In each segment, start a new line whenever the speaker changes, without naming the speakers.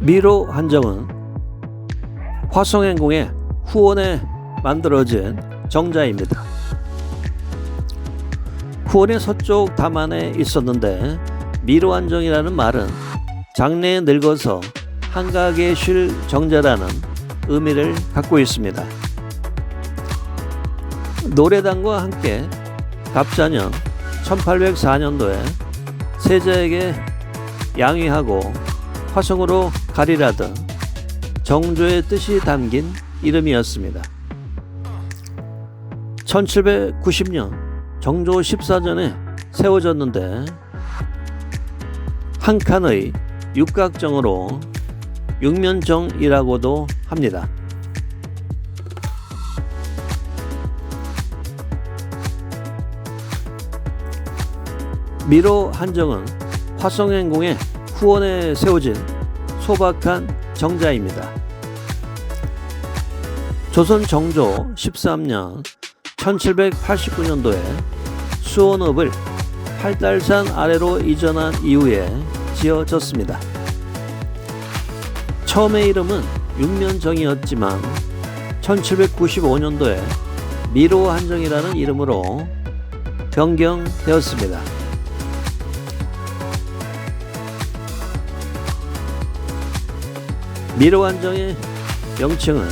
미로 한정은 화성행궁의 후원에 만들어진 정자입니다. 후원의 서쪽 담안에 있었는데 미로 한정이라는 말은 장래에 늙어서 한가하게 쉴 정자라는 의미를 갖고 있습니다. 노래당과 함께 갑자년 1804년도에 세자에게 양위하고 화성으로 가리라던 정조의 뜻이 담긴 이름이었습니다. 1790년 정조 14전에 세워졌는데 한 칸의 육각정으로 육면정이라고도 합니다. 미로 한정은 화성행궁의 후원에 세워진 소박한 정자입니다. 조선 정조 13년 1789년도에 수원읍을 팔달산 아래로 이전한 이후에 지어졌습니다. 처음의 이름은 육면정이었지만 1795년도에 미로 한정이라는 이름으로 변경되었습니다. 미로 한정의 명칭은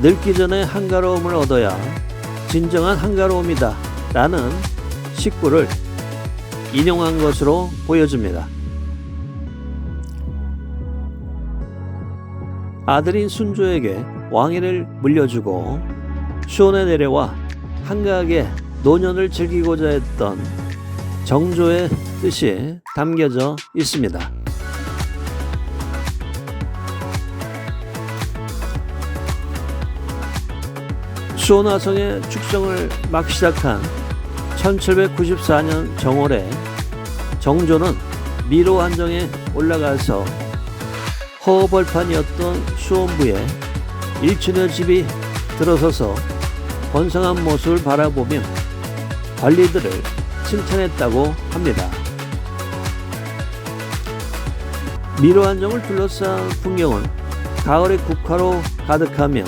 늙기 전에 한가로움을 얻어야 진정한 한가로움이다 라는 식구를 인용한 것으로 보여집니다. 아들인 순조에게 왕위를 물려주고 수원에 내려와 한가하게 노년을 즐기고자 했던 정조의 뜻이 담겨져 있습니다. 수원화성의 축성을 막 시작한 1794년 정월에 정조는 미로 한정에 올라가서 허벌판이었던 수원부에 일춘의 집이 들어서서 번성한 모습을 바라보며 관리들을 칭찬했다고 합니다. 미로 한정을 둘러싼 풍경은 가을의 국화로 가득하며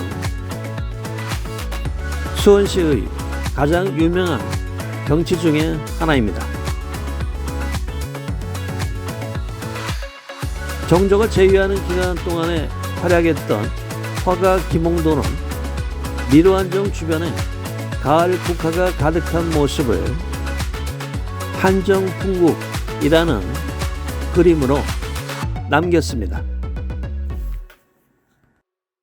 수원시의 가장 유명한 경치 중의 하나입니다. 정조가 제위하는 기간 동안에 활약했던 화가 김홍도는 미로한정 주변에 가을 국화가 가득한 모습을 한정풍국이라는 그림으로 남겼습니다.